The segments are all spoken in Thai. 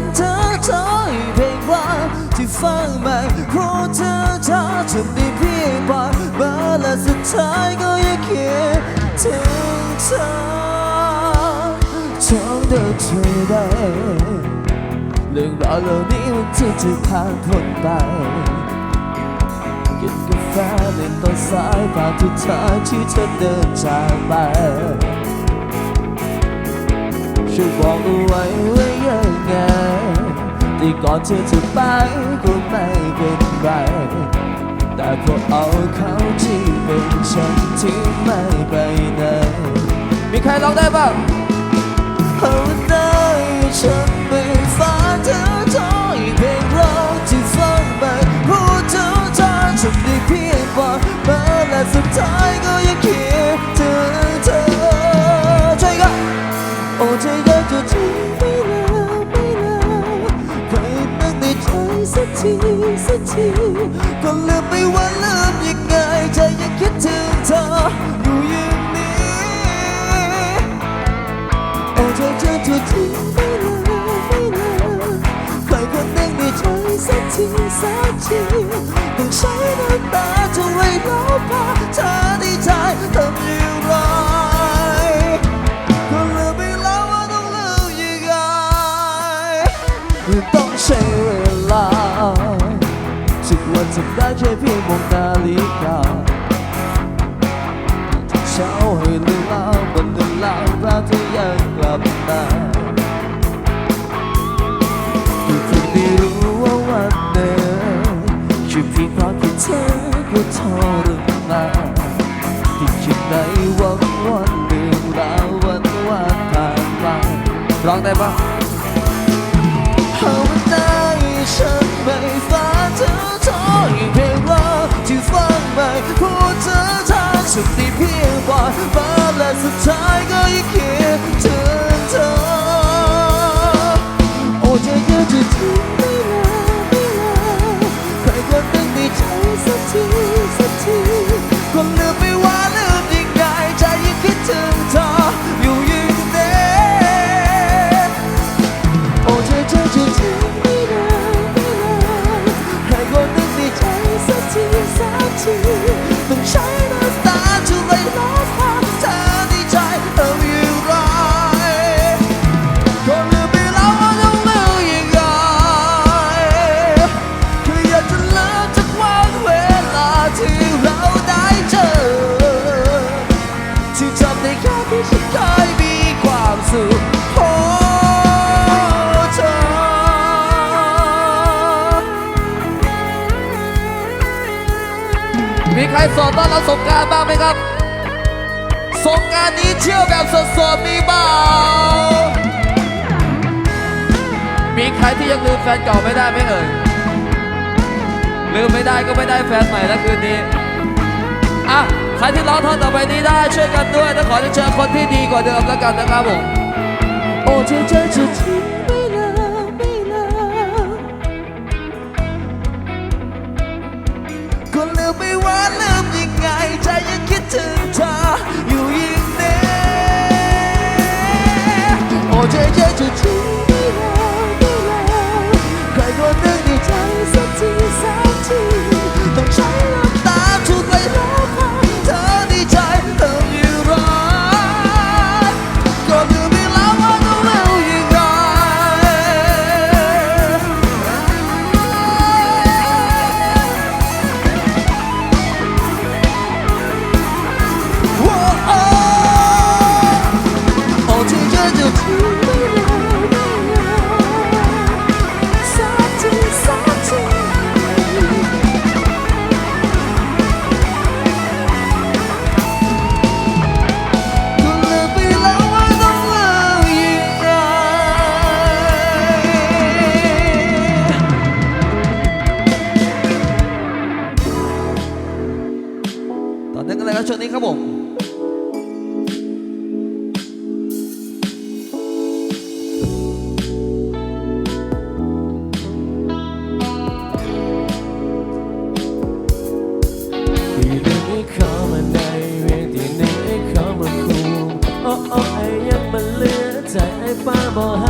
นเธอเธอเพลงว่าที่ฟังมาเพราะเธอเธอทำดีพี่งพอมาและสุดท้ายก็ยังคิดถึงเธอจำเดิมเธอได้เรื่องราวเหล่านี้มันที่จะผ่านพ้นไปกินกาแฟในตอนสายผ่านทุกทางที่เธอเดินจากไป ช่วยบอกเอาไว้ว่ายังไงที่ก่อนเธอจะไปก็ไม่เป็นไรแต่พอเอาเขาที่เป็นฉันที่ไม่ไปไหนมีใครร้องได้บ้าง ทีสักทีก็ลืมไปว่าลืมยังไงใจยังคิดถึงเธออยู่อย่างนี้โอ้ใจอยากจะทิ้งไม่ล้วไม่ล้วใครคนหนึ่งในใจสักทีสักที ในวันวันเรื่องราววันวันผ่านไปร้องได้ปะเอาใจฉันไม่ฝันเธอทอยเพลงรักที่ฟังไม่พูดเธอทางสุดที่เพียงพอมาและสุดท้าย ใครสอนต้อนรับสงการบ้างไหมครับ สงการนี้เที่ยวแบบสดๆมีเปล่ามีใครที่ยังลืมแฟนเก่าไม่ได้ไหมเอ่ยลืมไม่ได้ก็ไม่ได้แฟนใหม่แล้วคืนนี้อะใครที่ร้องท่อนต่อไปนี้ได้ช่วยกันด้วยและขอเชิญคนที่ดีกว่าเดิมแล้วกันนะครับผมโอ้ที่เธอจะทิ้งไม่ มาคุมโอ้โอ้ไอ้ยังมันเหลือใจไอ้ป้าบอหั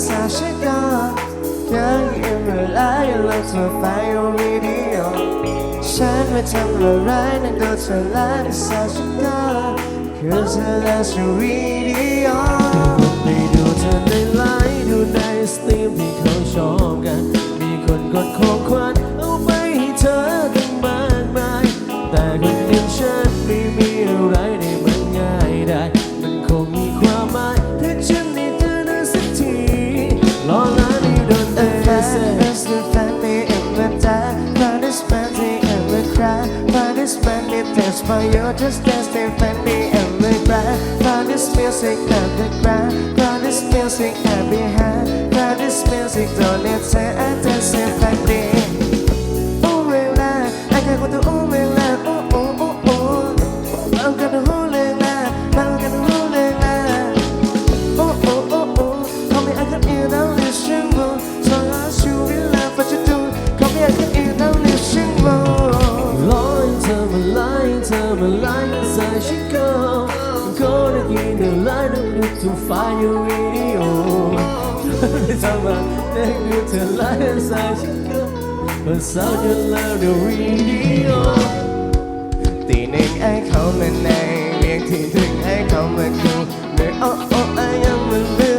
사실과 양음을 알려서 봐요 미디어 삶을 탐라라이 난더 잘난 사실과 그슬라스 미디어 내도 전날 라이ดูในสตรีมที่เขาชมกัน มีคนกดคง music underground, but it's music อยู่ทำมาเด็กดูเธอไล่สายฉันก็เปิดสาวจนแล้วเดรีโอตีนึงไอ้เขามาในเรียกที่ถึงไอ้เขาเมื่อโอ้โอ้ไอ้ยังไม่